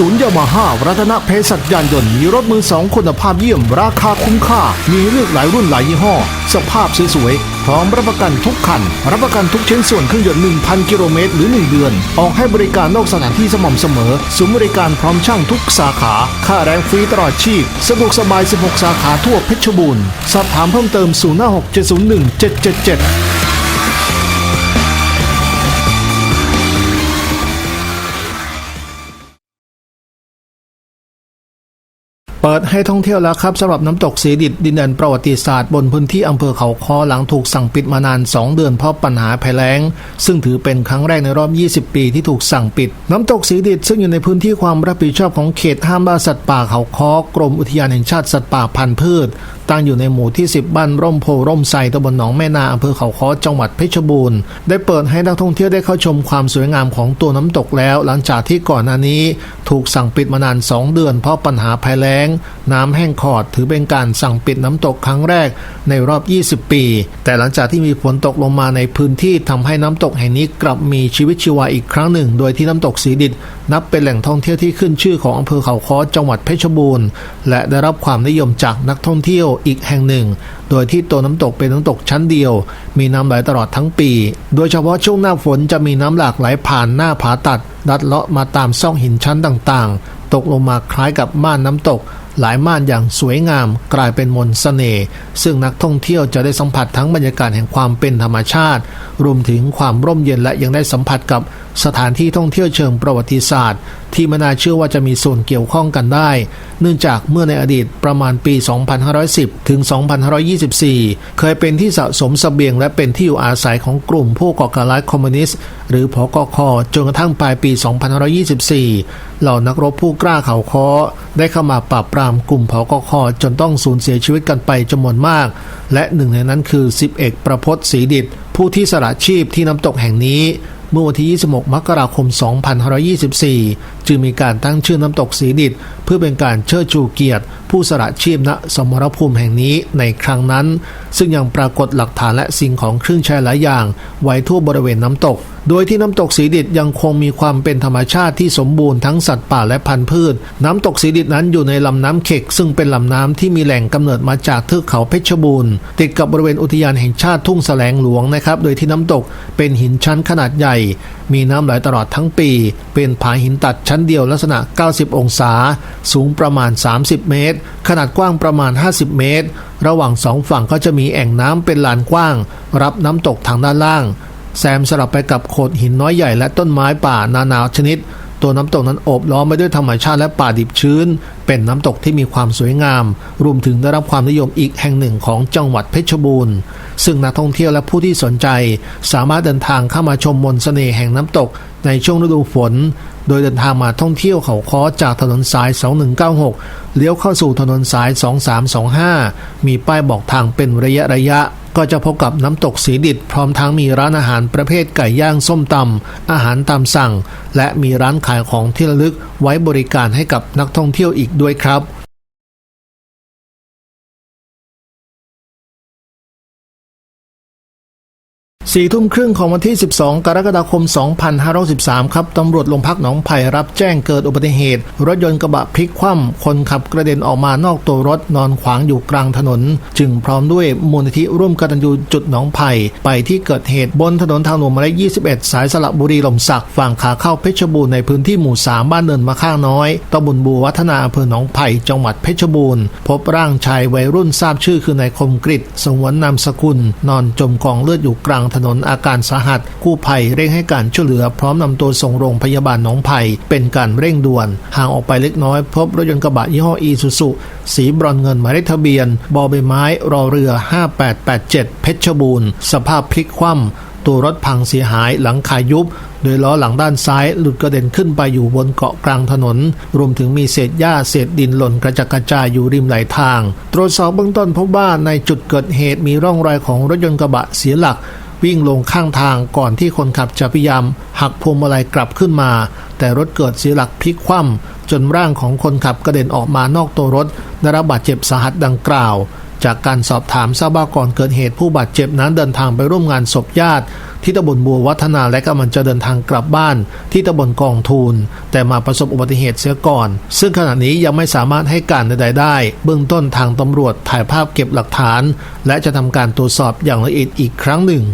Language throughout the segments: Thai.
ศูนย์ยามาฮ่ารัตนเพศสัจยานยนต์มีรถมือสองคุณภาพเยี่ยมราคาคุ้มค่า มีเลือกหลายรุ่นหลายยี่ห้อ สภาพสวยๆพร้อมรับประกันทุกคัน รับประกันทุกชิ้นส่วนเครื่องยนต์ 1,000 กิโลเมตร หรือ 1 เดือน ออกให้บริการนอกสถานที่สม่ำเสมอศูนย์บริการพร้อมช่างทุกสาขา ค่าแรงฟรีตลอดชีพ สะดวกสบาย 16 สาขาทั่วเพชรบูรณ์ สอบถามเพิ่มเติม 056 701 777 เปิดให้ท่องเที่ยวแล้วครับสำหรับน้ำตกสีดิดดินแดนประวัติศาสตร์บนพื้นที่อำเภอเขาคอหลังถูกสั่งปิดมานาน 2 เดือนเพราะปัญหาภัยแล้ง ซึ่งถือเป็นครั้งแรกในรอบ 20 ปีที่ถูกสั่งปิด น้ำตกสีดิดซึ่งอยู่ในพื้นที่ความรับผิดชอบของเขตห้ามล่าสัตว์ป่าเขาคอกรมอุทยานแห่งชาติสัตว์ป่าพันธุ์พืช ตั้งอยู่ในหมู่ที่ 10 บ้านร่มโพร่มไทรตำบลหนองแม่นาอำเภอเขาคอจังหวัดเพชรบูรณ์ได้เปิดให้นักท่องเที่ยวได้เข้าชมความสวยงามของตัวน้ำตกแล้ว หลังจากที่ก่อนหน้านี้ถูกสั่งปิดมานาน 2 เดือนเพราะปัญหาภัยแล้ง น้ำแห้งขอด ถือเป็นการสั่งปิดน้ำตกครั้งแรกในรอบ 20 ปี แต่หลังจากที่มีฝนตกลงมาในพื้นที่ทำให้น้ำตกแห่งนี้กลับมีชีวิตชีวาอีกครั้งหนึ่ง โดยที่น้ำตกสีดิดนับเป็นแหล่งท่องเที่ยวที่ขึ้นชื่อของอำเภอเขาค้อจังหวัดเพชรบูรณ์และได้รับความนิยมจากนักท่องเที่ยวอีกแห่งหนึ่ง โดยที่ตัวน้ำตกเป็นน้ำตกชั้นเดียว มีน้ำไหลตลอดทั้งปี โดยเฉพาะช่วงหน้าฝนจะมีน้ำหลากไหลผ่านหน้าผาตัดดัดเลาะมาตามซ่องหินชั้นต่างๆ ตกลงมาคล้ายกับม่านน้ำตก หลายม่านอย่างสวยงาม กลายเป็นมนต์เสน่ห์ซึ่งนักท่องเที่ยวจะได้สัมผัสทั้งบรรยากาศแห่งความเป็นธรรมชาติ รวมถึงความร่มเย็นและยังได้สัมผัสกับ สถานที่ท่องเที่ยวเชิงประวัติศาสตร์ ที่ไม่น่าเชื่อว่าจะมีส่วนเกี่ยวข้องกันได้ เนื่องจากเมื่อในอดีตประมาณปี 2510 ถึง 2524 เคยเป็นที่สะสมเสบียงและเป็นที่อยู่อาศัยของกลุ่มผู้ก่อการร้ายคอมมิวนิสต์ หรือพกคจนกระทั่งปลายปี 2524 เหล่านักรบผู้กล้าเขาค้อได้เข้ามาปราบปรามกลุ่มพกคจนต้องสูญเสียชีวิตกันไปจำนวนมาก และหนึ่งในนั้นคือสิบเอกประพศศรีดิตผู้ที่สละชีพที่น้ำตกแห่งนี้ เมื่อวันที่ 26 มกราคม 2524 จึงมีการตั้งชื่อน้ำตกสีดิดเพื่อเป็นการเชิดชูเกียรติ ผู้สละชีพณสมรภูมิแห่งนี้ในครั้งนั้น ซึ่งยังปรากฏหลักฐานและสิ่งของเครื่องใช้หลายอย่าง ไว้ทั่วบริเวณน้ำตก โดยที่น้ำตกสีดิดยังคงมีความเป็นธรรมชาติที่สมบูรณ์ทั้งสัตว์ป่าและพันธุ์พืช น้ำตกสีดิดนั้นอยู่ในลำน้ำเข็ก ซึ่งเป็นลำน้ำที่มีแหล่งกำเนิดมาจากเทือกเขาเพชรบูรณ์ติดกับบริเวณอุทยานแห่งชาติทุ่งแสลงหลวงนะครับ โดยที่น้ำตกเป็นหินชั้นขนาดใหญ่ มีน้ำไหลตลอดทั้งปี เป็นผาหินตัดชั้นเดียวลักษณะ 90 องศา สูงประมาณ 30 เมตร ขนาดกว้างประมาณ 50 เมตร ระหว่างสองฝั่งก็จะมีแอ่งน้ำเป็นลานกว้าง รับน้ำตกทางด้านล่าง แซมสลับไปกับโขดหินน้อยใหญ่และต้นไม้ป่านานาชนิด ตัวน้ำตกนั้นโอบล้อมไปด้วยธรรมชาติและป่าดิบชื้น เป็นน้ำตกที่มีความสวยงาม รวมถึงได้รับความนิยมอีกแห่งหนึ่งของจังหวัดเพชรบูรณ์ ซึ่งนักท่องเที่ยวและผู้ที่สนใจ สามารถเดินทางเข้ามาชมมนต์เสน่ห์แห่งน้ำตกในช่วงฤดูฝน โดยเดินทางมาท่องเที่ยวเขาค้อจากถนนสาย 2196 เลี้ยวเข้าสู่ถนนสาย 2325 มีป้ายบอกทางเป็นระยะระยะก็จะพบกับน้ำตกสีดิดพร้อมทั้งมีร้านอาหารประเภทไก่ย่างส้มตำอาหารตามสั่ง และมีร้านขายของที่ระลึกไว้บริการให้กับนักท่องเที่ยวอีกด้วยครับ สี่ทุ่มครึ่งของวันที่ 12 กรกฎาคม 2513 ครับ ตำรวจโรงพักหนองไผ่รับแจ้งเกิดอุบัติเหตุ รถยนต์กระบะพลิกคว่ำคนขับกระเด็นออกมานอกตัวรถนอนขวางอยู่กลางถนน จึงพร้อมด้วยมูลนิธิร่วมกตัญญูจุดหนองไผ่ไปที่เกิดเหตุบนถนนทางหลวงหมายเลข21 สายสระบุรีลมศักฝั่งขาเข้าเพชรบูรณ์ในพื้นที่หมู่ 3 บ้านเนินมะข้างน้อยตำบลบัววัฒนาอำเภอหนองไผ่จังหวัดเพชรบูรณ์พบร่างชายวัยรุ่นทราบชื่อคือนายคมกริตสงวนนามสกุล นอนจมกองเลือดอยู่กลางถนนอาการสาหัส กู้ภัยเร่งให้การช่วยเหลือพร้อมนำตัวส่งโรงพยาบาลหนองไผ่เป็นการเร่งด่วน ห่างออกไปเล็กน้อยพบรถยนต์กระบะยี่ห้ออีซูซุสีบรอนเงินหมายเลขทะเบียนบอใบไม้รอเรือ 5887 เพชรบูรณ์สภาพพลิกคว่ำตัวรถพังเสียหายหลังคายุบ โดยล้อหลังด้านซ้ายหลุดกระเด็นขึ้นไปอยู่บนเกาะกลางถนน รวมถึงมีเศษหญ้าเศษดินหล่นกระจัดกระจายอยู่ริมไหลทาง ตรวจสอบเบื้องต้นพบว่าในจุดเกิดเหตุมีร่องรอยของรถยนต์กระบะเสียหลัก วิ่งลงข้างทางก่อนที่คนขับจะพยายามหักพวงมาลัยกลับขึ้นมา แต่รถเกิดเสียหลักพลิกคว่ำจนร่างของคนขับกระเด็นออกมานอกตัวรถได้รับบาดเจ็บสาหัสดังกล่าว จากการสอบถามทราบว่าก่อนเกิดเหตุผู้บาดเจ็บนั้นเดินทางไปร่วมงานศพญาติ ที่ตำบลบัววัฒนาและกำลังจะเดินทางกลับบ้าน ที่ตำบลกองทูลแต่มาประสบอุบัติเหตุเสียก่อน ซึ่งขณะนี้ยังไม่สามารถให้การใดๆได้ เบื้องต้นทางตำรวจถ่ายภาพเก็บหลักฐาน และจะทำการตรวจสอบอย่างละเอียดอีกครั้งหนึ่ง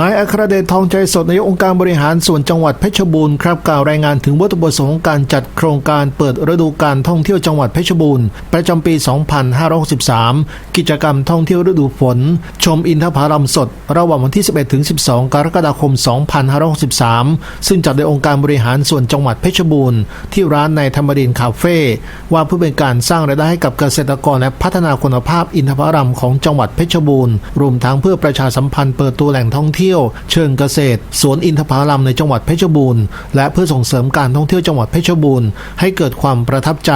นายอัครเดชทองใจสดนายกองค์การบริหารส่วนจังหวัดเพชรบูรณ์ครับกล่าวรายงานถึงวัตถุประสงค์ของการจัดโครงการเปิดฤดูการท่องเที่ยวจังหวัดเพชรบูรณ์ประจำปี 2563 กิจกรรมท่องเที่ยวฤดูฝน ชมอินทผลัมสด ระหว่างวันที่ 11 ถึง 12 กรกฎาคม 2563 ซึ่งจัดโดยองค์การบริหารส่วนจังหวัดเพชรบูรณ์ที่ร้านในธรรมดินคาเฟ่ว่าเพื่อเป็นการสร้างรายได้ให้กับเกษตรกรและพัฒนาคุณภาพอินทผลัมของจังหวัดเพชรบูรณ์รวมทั้งเพื่อประชาสัมพันธ์เปิดตัวแหล่งท่องเที่ยวเชิงเกษตร สวนอินทผลัมในจังหวัดเพชรบูรณ์ และเพื่อส่งเสริมการท่องเที่ยวจังหวัดเพชรบูรณ์ให้เกิดความประทับใจ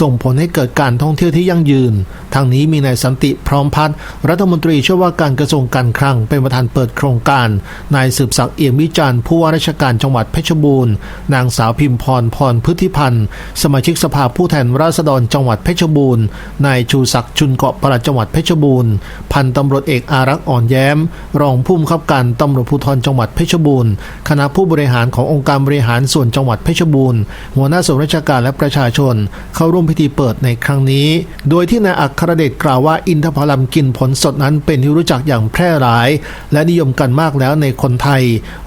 ส่งผลให้เกิดการท่องเที่ยวที่ยั่งยืน ทางนี้มีนายสันติพร้อมพัฒน์รัฐมนตรีช่วยว่าการกระทรวงการคลังเป็นประธานเปิดโครงการนายสืบศักดิ์เอี่ยมวิจารณ์ผู้ว่าราชการจังหวัดเพชรบูรณ์ นางสาวพิมพรพรพฤทธิพันธ์สมาชิกสภาผู้แทนราษฎรจังหวัดเพชรบูรณ์นายชูศักดิ์ชุนเกาะประหลัดจังหวัดเพชรบูรณ์พันตำรวจเอกอารักษ์อ่อนแย้ม รองผู้บังคับการตำรวจภูธรจังหวัดเพชรบูรณ์ คณะผู้บริหารขององค์การบริหารส่วนจังหวัดเพชรบูรณ์ หัวหน้าส่วนราชการและประชาชน เข้าร่วมพิธีเปิดในครั้งนี้ โดยที่นายอัครเดชกล่าวว่าอินทผลัมกินผลสดนั้นเป็นที่รู้จักอย่างแพร่หลาย และนิยมกันมากแล้วในคนไทย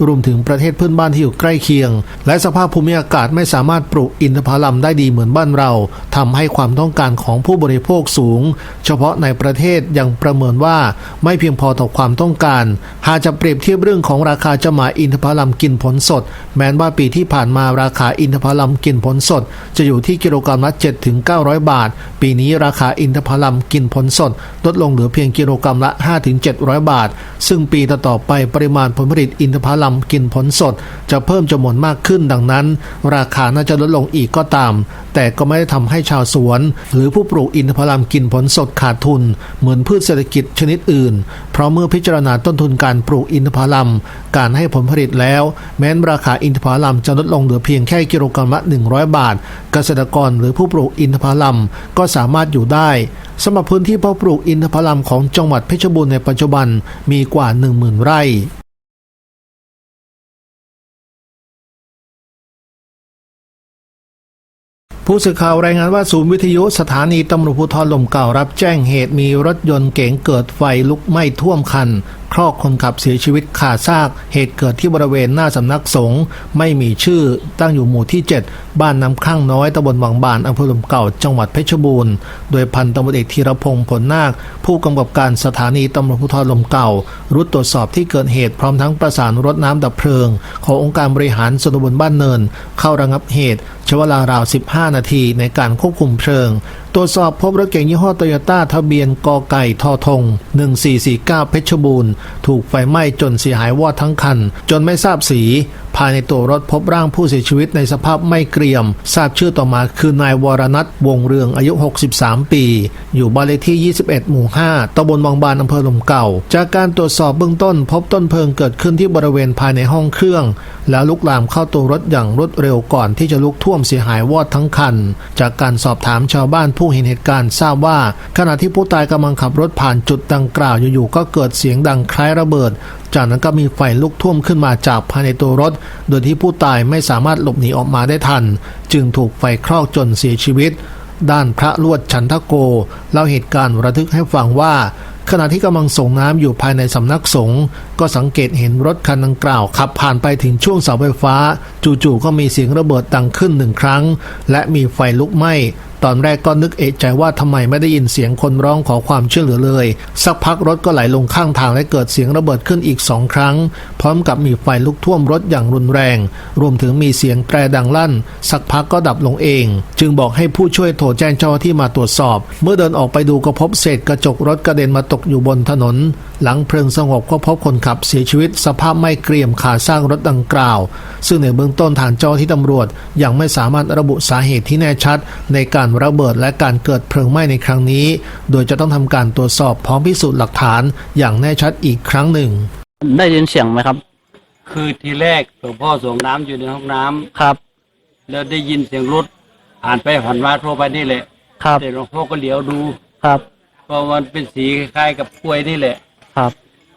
รวมถึงประเทศเพื่อนบ้านที่อยู่ใกล้เคียง และสภาพภูมิอากาศไม่สามารถปลูกอินทผลัมได้ดีเหมือนบ้านเราทำให้ความต้องการของผู้บริโภคสูง เฉพาะในประเทศยังประเมินว่าไม่เพียงพอต่อความต้องการ หากจะเปรียบเทียบเรื่องของราคาจำหน่ายอินทผลัมกินผลสด แม้นว่าปีที่ผ่านมาราคาอินทผลัมกินผลสด จะอยู่ที่กิโลกรัมละ7ถึง900 บาท ปีนี้ราคาอินทผลัมกินผลสด ลดลงเหลือเพียงกิโลกรัมละ5ถึง700 บาท ซึ่งปีต่อๆไปปริมาณผลผลิตอินทผลัมกินผลสด จะเพิ่มจำนวนมากขึ้นดังนั้น ราคาน่าจะลดลงอีกก็ตาม แต่ก็ไม่ได้ทำให้ชาวสวน หรือผู้ปลูกอินทผลัมกินผลสดขาดทุน เหมือนพืชเศรษฐกิจชนิดอื่น เพราะเมื่อพิจารณาต้นทุนการปลูกอินทผลัม การให้ผลผลิตแล้ว แม้นราคาอินทผลัมจะลดลงเหลือเพียงแค่กิโลกรัมละ 100 บาท เกษตรกรหรือผู้ปลูกอินทผลัมก็สามารถอยู่ได้สำหรับพื้นที่เพาะปลูกอินทผลัมของจังหวัดเพชรบูรณ์ในปัจจุบันมีกว่า 10,000 ไร่ผู้สื่อข่าวรายงานว่าศูนย์วิทยุสถานีตำรวจภูธรลมเก่ารับแจ้งเหตุมีรถยนต์เก๋งเกิดไฟลุกไหม้ท่วมคัน ครอกคนขับเสียชีวิตขาดซาก เหตุเกิดที่บริเวณหน้าสำนักสงฆ์ไม่มีชื่อตั้งอยู่หมู่ที่ 7 บ้านน้ำข้างน้อยตำบลบางบานอำเภอลมเก่าจังหวัดเพชรบูรณ์ โดยพันตำรวจเอกธีรพงศ์ผลนาค ผู้กำกับการสถานีตำรวจภูธรลมเก่า รุดตรวจสอบที่เกิดเหตุพร้อมทั้งประสานรถน้ำดับเพลิง ขององค์การบริหารส่วนตำบลบ้านเนิน เข้าระงับเหตุใช้เวลาราว 15 นาทีในการควบคุมเพลิงตรวจสอบพบรถเก๋งยี่ห้อโตโยต้าทะเบียนกอไก่ทอทง 1449 เพชรบูรณ์ถูกไฟไหม้จนเสียหายวอดทั้งคัน จนไม่ทราบสี ภายในตัวรถพบร่างผู้เสียชีวิตในสภาพไม่เกรียม ทราบชื่อต่อมาคือนายวรนัทวงเรืองอายุ 63 ปี อยู่บ้านเลขที่ 21 หมู่ 5ตำบลบางบานอำเภอลมเก่า จากการตรวจสอบเบื้องต้น พบต้นเพลิงเกิดขึ้นที่บริเวณภายในห้องเครื่อง แล้วลุกลามเข้าตัวรถอย่างรวดเร็วก่อนที่จะลุกท่วมเสียหายวอดทั้งคัน จากการสอบถามชาวบ้านผู้เห็นเหตุการณ์ทราบว่า ขณะที่ผู้ตายกำลังขับรถผ่านจุดดังกล่าวอยู่ๆก็เกิดเสียงดังคล้ายระเบิด จากนั้นก็มีไฟลุกท่วมขึ้นมาจากภายในตัวรถ โดยที่ผู้ตายไม่สามารถหลบหนีออกมาได้ทัน จึงถูกไฟคลอกจนเสียชีวิต ด้านพระลวดฉันทโกเล่าเหตุการณ์ระทึกให้ฟังว่าขณะที่กำลังส่งน้ำอยู่ภายในสำนักสงฆ์ก็สังเกตเห็นรถคันดังกล่าวขับผ่านไปถึงช่วงเสาไฟฟ้า จู่ๆก็มีเสียงระเบิดดังขึ้นหนึ่งครั้ง และมีไฟลุกไหม้ ตอนแรกก็นึกเอะใจว่าทำไมไม่ได้ยินเสียงคนร้องขอความช่วยเหลือเลย สักพักรถก็ไหลลงข้างทางและเกิดเสียงระเบิดขึ้นอีกสองครั้ง พร้อมกับมีไฟลุกท่วมรถอย่างรุนแรง รวมถึงมีเสียงแตรดังลั่น สักพักก็ดับลงเอง จึงบอกให้ผู้ช่วยโทรแจ้งเจ้าหน้าที่มาตรวจสอบ เมื่อเดินออกไปดูก็พบเศษกระจกรถกระเด็นมาตกอยู่บนถนน หลังเพลิงสงบก็พบคนขับเสียชีวิต สภาพไม่เกรียมขาสร้างรถดังกล่าว ซึ่งในเบื้องต้นทางเจ้าหน้าที่ตำรวจยังไม่สามารถระบุสาเหตุที่แน่ชัดในการระเบิดและการเกิดเพลิงไหม้ในครั้งนี้ โดยจะต้องทำการตรวจสอบพร้อมพิสูจน์หลักฐานอย่างแน่ชัดอีกครั้งหนึ่ง ได้ยินเสียงไหมครับ คือทีแรกหลวงพ่อส่งน้ำอยู่ในห้องน้ำครับ แล้วได้ยินเสียงรถผ่านไปผ่านมาทั่วไปนี่แหละครับ แต่หลวงพ่อก็เหลียวดูครับ เพราะมันเป็นสีคล้ายๆกับกล้วยนี่แหละ ครับ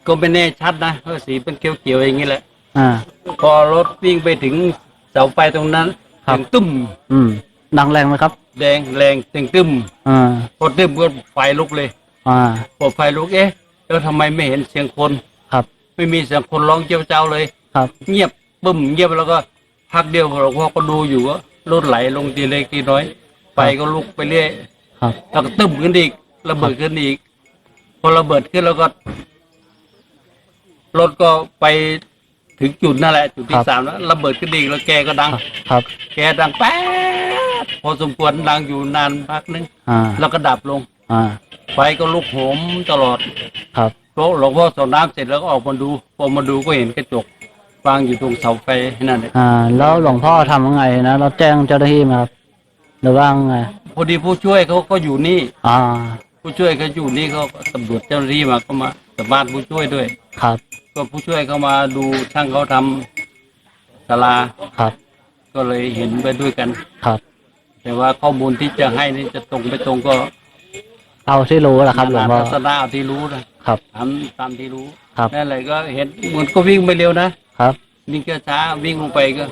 ก็ไม่แน่ชัดนะเพราะสีเป็นเขียวๆอย่างนี้แหละ อ่า พอรถวิ่งไปถึงเสาไฟตรงนั้นครับ ถึงตึ้ม อืม ดังแรงไหมครับ แดงแรงถึงตึ้มอ่าพอตึ้มก็ไฟลุกเลยอ่าพอไฟลุกเอ๊ะแล้วทำไมไม่เห็นเสียงคนครับ ไม่มีเสียงคนร้องเจ้าเจ้าเลย ครับ เงียบปึ้มเงียบแล้วก็พักเดียวหลวงพ่อก็ดูอยู่ว่ารถไหลลงทีเล็กทีน้อยไฟก็ลุกไปเรื่อยครับแล้วก็ตึ้มขึ้นอีกระเบิดขึ้นอีก พอระเบิดขึ้นแล้วก็รถก็ไปถึงจุดนั่นแหละจุดที่ครับสามแล้วระเบิดขึ้นอีกแล้วแกก็ดังครับ แกดังแป๊ด พอสมควรดังอยู่นานพักนึงอ่าแล้วก็ดับลง อ่าไฟก็ลุกโหมตลอดครับเพราะหลวงพ่อส่งน้ำเสร็จแล้วก็ออกมาดูพอมาดูก็เห็นกระจกวางอยู่ตรงเสาไฟนั่นแหละอ่า แล้วหลวงพ่อทำยังไงนะเราแจ้งเจ้าหน้าที่ไหมครับหรือว่าไงพอดีผู้ช่วยเขาก็อยู่นี่ อ่า ผู้ช่วยเขาอยู่นี่เขาตำรวจเจ้าหน้าที่มาก็มาสัมภาษณ์ผู้ช่วยด้วย ครับก็ผู้ช่วยเขามาดูช่างเขาทำศาลาครับ ก็เลยเห็นไปด้วยกัน ครับ แต่ว่าข้อมูลที่จะให้นี่จะตรงไปตรงก็เอาที่รู้แหละครับหลวงพ่อทัศนะเอาที่รู้นะครับทำตามที่รู้ครับ นั่นแหละก็เห็นเหมือนก็วิ่งไปเร็วนะครับ วิ่งก็ช้าวิ่งลงไปก็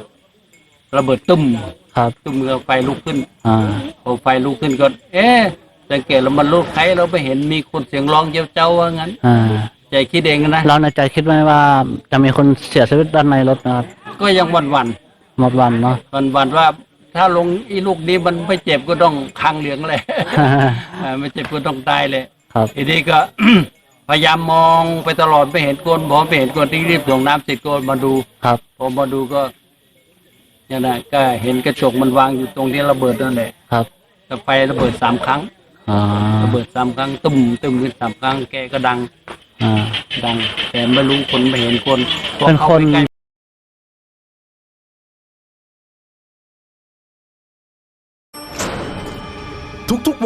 ระเบิดตุ้มครับตุ้มก็ไฟลุกขึ้นอ่าพอไฟลุกขึ้นก็ เอ๊ะสังเกตแล้วมันลุกใครเราไปเห็นมีคนเสียงร้องเจ้าเจ้าว่างั้น อ่าใจคิดเองนะ เราในใจคิดไหมว่าจะมีคนเสียชีวิตด้านในรถนะครับก็ยังวันวันหมดวันเนาะวันวันๆว่า ถ้าลงอีลูกนี้มันไม่เจ็บก็ต้องคังเหลืองเลย อ่าไม่เจ็บก็ต้องตายเลยครับ ทีนี้ก็ พยายามมองไปตลอดไม่เห็นคนบอกไม่เห็นคนที่รีบส่งน้ำเสร็จก็มาดูครับพอมาดูก็เนี่ยนะก็เห็นกระจกมันวางอยู่ตรงที่ระเบิดนั่นแหละครับก็ไประเบิดสามครั้งอ่าระเบิดสามครั้งตึมตึมขึ้นสามครั้งแกก็ดัง อ่า ดัง แต่ไม่รู้คนไม่เห็นคนพอเป็นข้าคนไปใกล้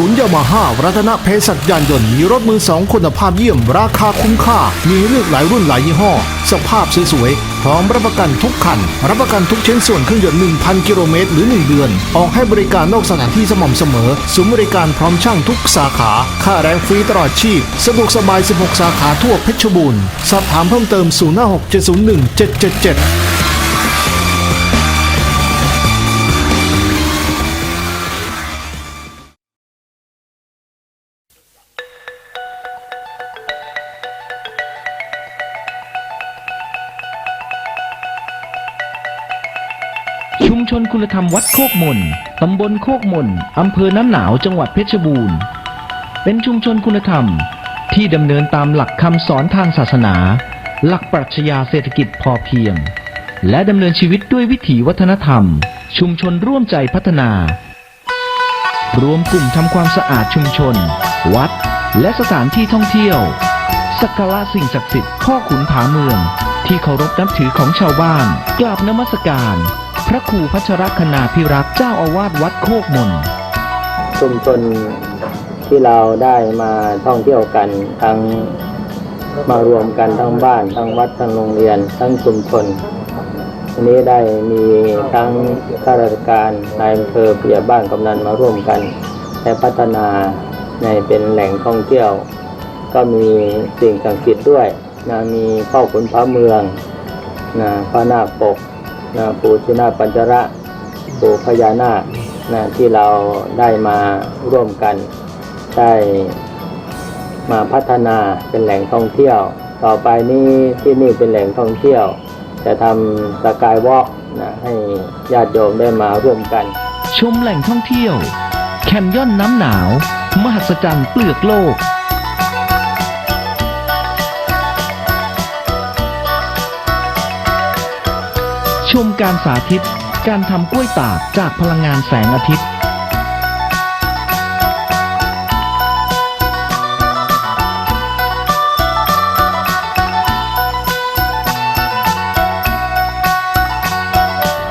ศูนย์ยามาฮ่ารัตนเพศัชยานยนต์มีรถมือสองคุณภาพเยี่ยม ราคาคุ้มค่า มีเลือกหลายรุ่นหลายยี่ห้อ สภาพสวยๆ พร้อมรับประกันทุกคัน รับประกันทุกชิ้นส่วนเครื่องยนต์ 1,000 กิโลเมตรหรือ 1 เดือน ออกให้บริการนอกสถานที่สม่ำเสมอศูนย์บริการพร้อมช่างทุกสาขา ค่าแรงฟรีตลอดชีพ สะดวกสบาย 16 สาขาทั่วเพชรบูรณ์ สอบถามเพิ่มเติม 056 701 777 ชุมชนคุณธรรมวัดโคกมนตำบลโคกมนอำเภอน้ำหนาวจังหวัดเพชรบูรณ์ เป็นชุมชนคุณธรรมที่ดำเนินตามหลักคำสอนทางศาสนา หลักปรัชญาเศรษฐกิจพอเพียง และดำเนินชีวิตด้วยวิถีวัฒนธรรม ชุมชนร่วมใจพัฒนา รวมกลุ่มทำความสะอาดชุมชน วัด และสถานที่ท่องเที่ยวสักการะสิ่งศักดิ์สิทธิ์พ่อขุนผาเมือง ที่เคารพนับถือของชาวบ้านกราบนมัสการ พระครูพัชรคณาพิรักษ์เจ้าอาวาสวัดโคกมนชุมชนที่เราได้มาท่องเที่ยวกันทั้งมารวมกันทั้งบ้าน ทั้งวัดทั้งโรงเรียน ทั้งชุมชนวันนี้ได้มีทั้งข้าราชการนายอำเภอผู้ใหญ่บ้านกำนันมาร่วมกันและพัฒนาในเป็นแหล่งท่องเที่ยว ก็มีสิ่งศักดิ์สิทธิ์ด้วยนะมีพ่อขุนพระเมืองนะพระนาคปก นะปูชินาปัญจระปูพญานาคนะที่เราได้มาร่วมกัน ได้มาพัฒนาเป็นแหล่งท่องเที่ยว ต่อไปนี้ที่นี่เป็นแหล่งท่องเที่ยว จะทำสกายวอล์กนะให้ญาติโยมได้มาร่วมกัน ชมแหล่งท่องเที่ยว แคมย่อนน้ำหนาว มหัศจรรย์เปลือกโลก มการสาธิต การทำกล้วยตากจากพลังงานแสงอาทิตย์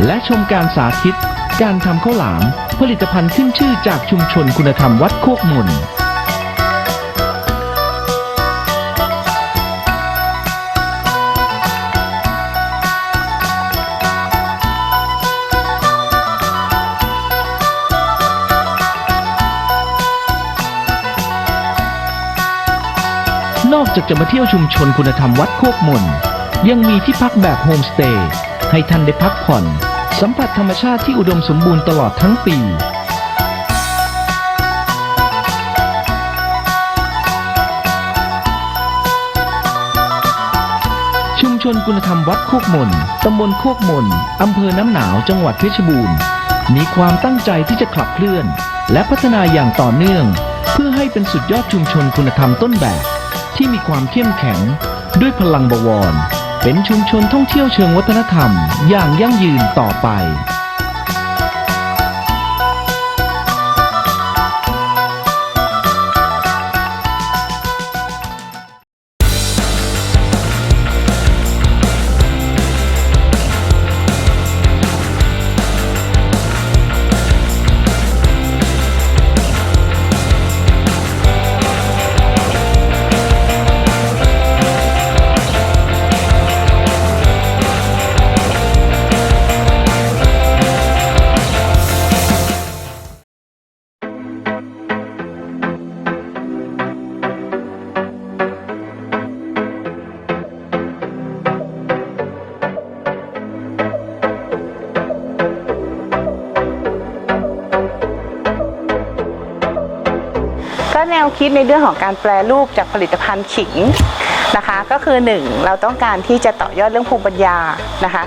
และชมการสาธิต การทำข้าวหลาม ผลิตภัณฑ์ขึ้นชื่อจากชุมชนคุณธรรมวัดโคกมน อกจากจะมาเที่ยวชุมชนคุณธรรมวัดโคกมน ยังมีที่พักแบบโฮมสเตย์ให้ท่านได้พักผ่อน สัมผัสธรรมชาติที่อุดมสมบูรณ์ตลอดทั้งปีชุมชนคุณธรรมวัดโคกมน ตำบลโคกมน อำเภอน้ำหนาวจังหวัดเพชรบูรณ์ มีความตั้งใจที่จะขับเคลื่อน และพัฒนาอย่างต่อเนื่อง เพื่อให้เป็นสุดยอดชุมชนคุณธรรมต้นแบบ ที่มีความเข้มแข็ง ด้วยพลังบวร เป็นชุมชนท่องเที่ยวเชิงวัฒนธรรม อย่างยั่งยืนต่อไป แนวคิดในเรื่องของการแปลรูปจากผลิตภัณฑ์ขิงนะคะ ก็คือหนึ่งเราต้องการที่จะต่อยอดเรื่องภูมิปัญญานะคะ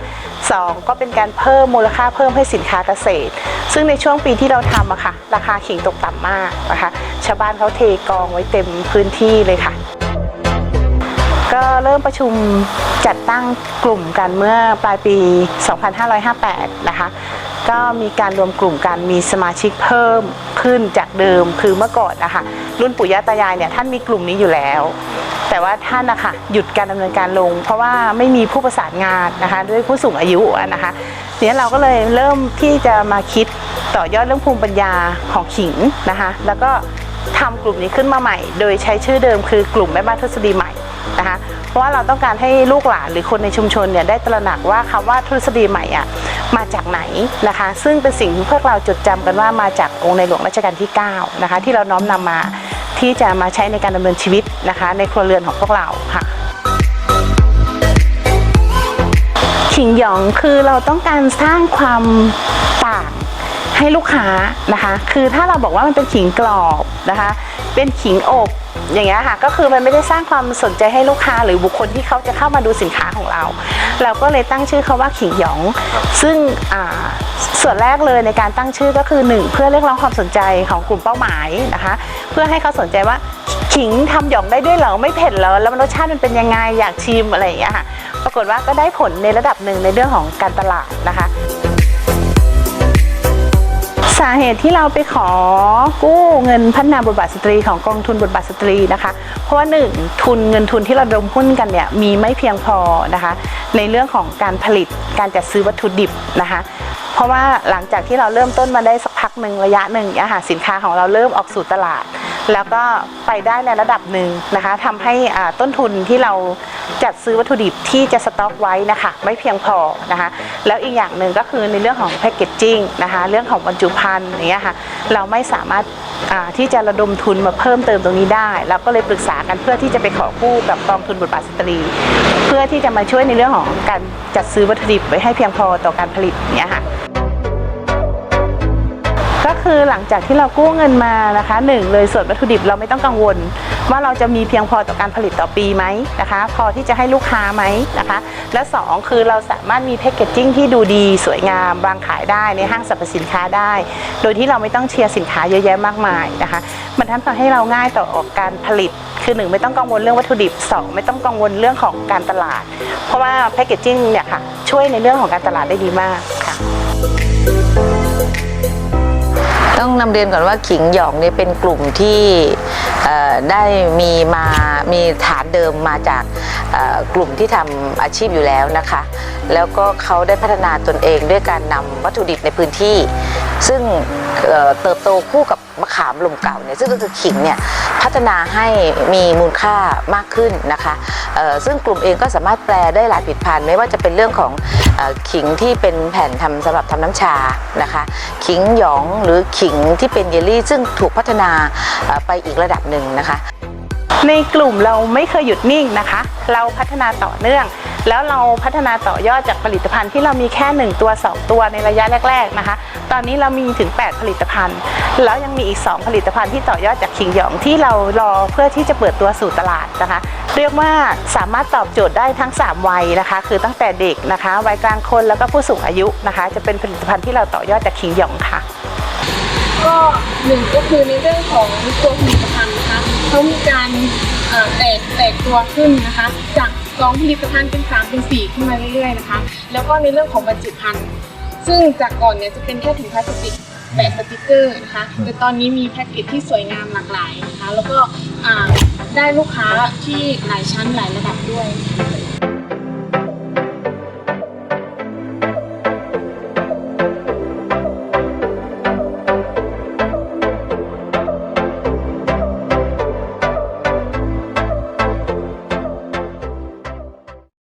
สองก็เป็นการเพิ่มมูลค่าเพิ่มให้สินค้าเกษตร ซึ่งในช่วงปีที่เราทำอะค่ะ ราคาขิงตกต่ำมากนะคะ ชาวบ้านเขาเทกองไว้เต็มพื้นที่เลยค่ะ ก็เริ่มประชุมจัดตั้งกลุ่มกันเมื่อปลายปี 2558 นะคะ ก็มีการรวมกลุ่มกันมีสมาชิกเพิ่มขึ้นจากเดิมคือเมื่อก่อนนะคะรุ่นปู่ย่าตายายเนี่ยท่านมีกลุ่มนี้อยู่แล้ว แต่ว่าท่านนะคะหยุดการดำเนินการลง เพราะว่าไม่มีผู้ประสานงานนะคะด้วยผู้สูงอายุนะคะทีนี้เราก็เลยเริ่มที่จะมาคิดต่อยอดเรื่องภูมิปัญญาของขิงนะคะแล้วก็ทำกลุ่มนี้ขึ้นมาใหม่ โดยใช้ชื่อเดิมคือกลุ่มแม่บ้านทฤษฎีใหม่นะคะ เพราะว่าเราต้องการให้ลูกหลานหรือคนในชุมชนเนี่ยได้ตระหนักว่าคำว่าทฤษฎีใหม่อะมาจากไหนนะคะ ซึ่งเป็นสิ่งที่พวกเราจดจำกันว่ามาจากองค์ในหลวงรัชกาลที่9นะคะที่เราน้อมนำมาที่จะมาใช้ในการดำเนินชีวิตนะคะ ในครัวเรือนของพวกเราค่ะขิงหยองคือเราต้องการสร้างความ ให้ลูกค้านะคะ คือถ้าเราบอกว่ามันเป็นขิงกรอบนะคะ เป็นขิงอบอย่างเงี้ยค่ะก็คือมันไม่ได้สร้างความสนใจให้ลูกค้าหรือบุคคลที่เขาจะเข้ามาดูสินค้าของเรา เราก็เลยตั้งชื่อเขาว่าขิงหยอง ซึ่งส่วนแรกเลยในการตั้งชื่อก็คือหนึ่งเพื่อเรียกร้องความสนใจของกลุ่มเป้าหมายนะคะ เพื่อให้เขาสนใจว่าขิงทำหยองได้ด้วยเหรอไม่เผ็ดเหรอแล้วรสชาติมันเป็นยังไงอยากชิมอะไรอย่างเงี้ยค่ะ ปรากฏว่าก็ได้ผลในระดับหนึ่งในเรื่องของการตลาดนะคะ สาเหตุที่เราไปขอกู้เงินพัฒนาบทบาทสตรีของกองทุนบทบาทสตรีนะคะ เพราะว่าหนึ่งทุนเงินทุนที่เราระดมหุ้นกันเนี่ยมีไม่เพียงพอนะคะ ในเรื่องของการผลิตการจัดซื้อวัตถุดิบนะคะ เพราะว่าหลังจากที่เราเริ่มต้นมาได้สักพักหนึ่งระยะหนึ่งอาหารสินค้าของเราเริ่มออกสู่ตลาด แล้วก็ไปได้ในระดับหนึ่งนะคะทำให้อ่าต้นทุนที่เราจัดซื้อวัตถุดิบที่จะสต็อกไว้นะคะไม่เพียงพอนะคะแล้วอีกอย่างหนึ่งก็คือในเรื่องของแพคเกจจิ้งนะคะเรื่องของบรรจุภัณฑ์อย่างเงี้ยค่ะเราไม่สามารถอ่าที่จะระดมทุนมาเพิ่มเติมตรงนี้ได้เราก็เลยปรึกษากันเพื่อที่จะไปขอกู้กับกองทุนบทบาทสตรี เพื่อที่จะมาช่วยในเรื่องของการจัดซื้อวัตถุดิบไว้ให้เพียงพอต่อการผลิตเนี้ยค่ะ คือหลังจากที่เรากู้เงินมานะคะหนึ่งเลยส่วนวัตถุดิบเราไม่ต้องกังวล ว่าเราจะมีเพียงพอต่อการผลิตต่อปีไหมนะคะ พอที่จะให้ลูกค้าไหมนะคะ และสองคือเราสามารถมีแพคเกจจิ้งที่ดูดีสวยงามวางขายได้ในห้างสรรพสินค้าได้ โดยที่เราไม่ต้องเชียร์สินค้าเยอะแยะมากมายนะคะ มันทำให้เราง่ายต่อการผลิตคือหนึ่งไม่ต้องกังวลเรื่องวัตถุดิบสองไม่ต้องกังวลเรื่องของการตลาด เพราะว่าแพคเกจจิ้งเนี่ยค่ะช่วยในเรื่องของการตลาดได้ดีมาก ต้องนำเรียนก่อนว่าขิงหยองเนี่ยเป็นกลุ่มที่ได้มีมามีฐานเดิมมาจากกลุ่มที่ทำอาชีพอยู่แล้วนะคะ แล้วก็เขาได้พัฒนาตนเองด้วยการนำวัตถุดิบในพื้นที่ ซึ่งเติบโตคู่กับมะขามลมเก่าเนี่ยซึ่งก็คือขิงเนี่ยพัฒนาให้มีมูลค่ามากขึ้นนะคะซึ่งกลุ่มเองก็สามารถแปลได้หลายผลิตภัณฑ์ไม่ว่าจะเป็นเรื่องของอขิงที่เป็นแผ่นทำสำหรับทำน้ำชานะคะขิงหยองหรือขิงที่เป็นเยลลี่ ซึ่งถูกพัฒนาไปอีกระดับหนึ่งนะคะ ในกลุ่มเราไม่เคยหยุดนิ่งนะคะ เราพัฒนาต่อเนื่อง แล้วเราพัฒนาต่อยอดจากผลิตภัณฑ์ที่เรามีแค่ 1 ตัว 2 ตัวในระยะแรก ๆนะคะ ตอนนี้เรามีถึง 8 ผลิตภัณฑ์ แล้วยังมีอีก 2 ผลิตภัณฑ์ที่ต่อยอดจากขิงหยองที่เรารอเพื่อที่จะเปิดตัวสู่ตลาดนะคะ เรียกว่าสามารถตอบโจทย์ได้ทั้ง 3 วัยนะคะ คือตั้งแต่เด็กนะคะวัยกลางคนแล้วก็ผู้สูงอายุนะคะ จะเป็นผลิตภัณฑ์ที่เราต่อยอดจากขิงหยองค่ะก็หนึ่งก็คือในเรื่องของตัวผลิตภัณฑ์นะคะเขามีการเออแตกแตกตัวขึ้นนะคะ จาก สองผลิตภัณฑ์เป็นสามเป็นสี่ขึ้นมาเรื่อยๆนะคะ แล้วก็ในเรื่องของบรรจุภัณฑ์ซึ่งจากก่อนเนี่ยจะเป็นแค่ถุงพลาสติกแปะสติกเกอร์นะคะ แต่ตอนนี้มีแพ็กเกจที่สวยงามหลากหลายนะคะ แล้วก็ได้ลูกค้าที่หลายชั้นหลายระดับด้วย